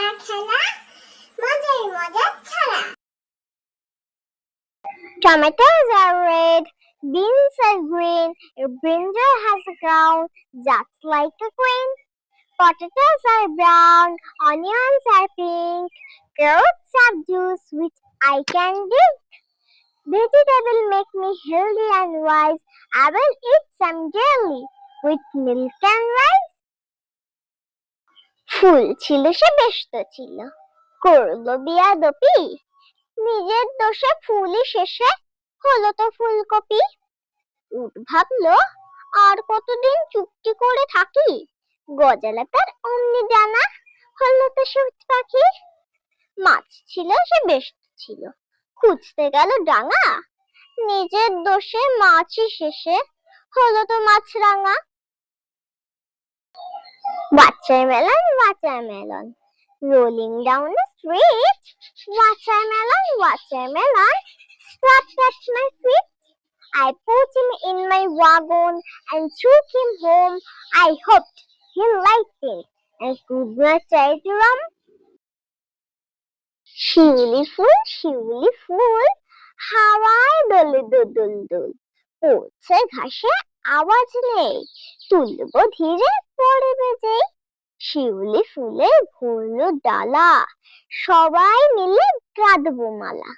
খেলা খেলা মজার মজার ছড়া Tomatoes are red, beans are green, a brinjal has a crown just like a queen. Potatoes are brown, onions are pink, carrots have juice which I can drink. Vegetable make me healthy and wise. I will eat some daily with milk and rice. ফুল ছিল সে ব্যস্ত ছিল। করল বিয়াদপি। নিজের দোষে ফুলই শেষে হলো তো ফুলকপি। উট ভাবলো, আর কতদিন চুক্তি করে থাকি? গজালা তার অমনি জানা হলো তো সূচ পাখি। মাছ ছিল, সে ব্যস্ত ছিল। খুঁজতে গেল ডাঙা। নিজের দোষে মাছই শেষে হলো তো মাছরাঙা। Watermelon, watermelon. Rolling down the street. Watermelon, watermelon. Stopped at my feet. I put him in my wagon and took him home. I hoped he liked it and could not try to run. শিউলি ফুল শিউলি ফুল হাওয়ায় দোলে দোদুল দোল পড়ছে ঘাসে আওয়াজ নেই। তুলব ধীরে পড়ে বেজে। শিউলি ফুলে ভরল ডালা। সবাই মিলে গাঁদবো মালা।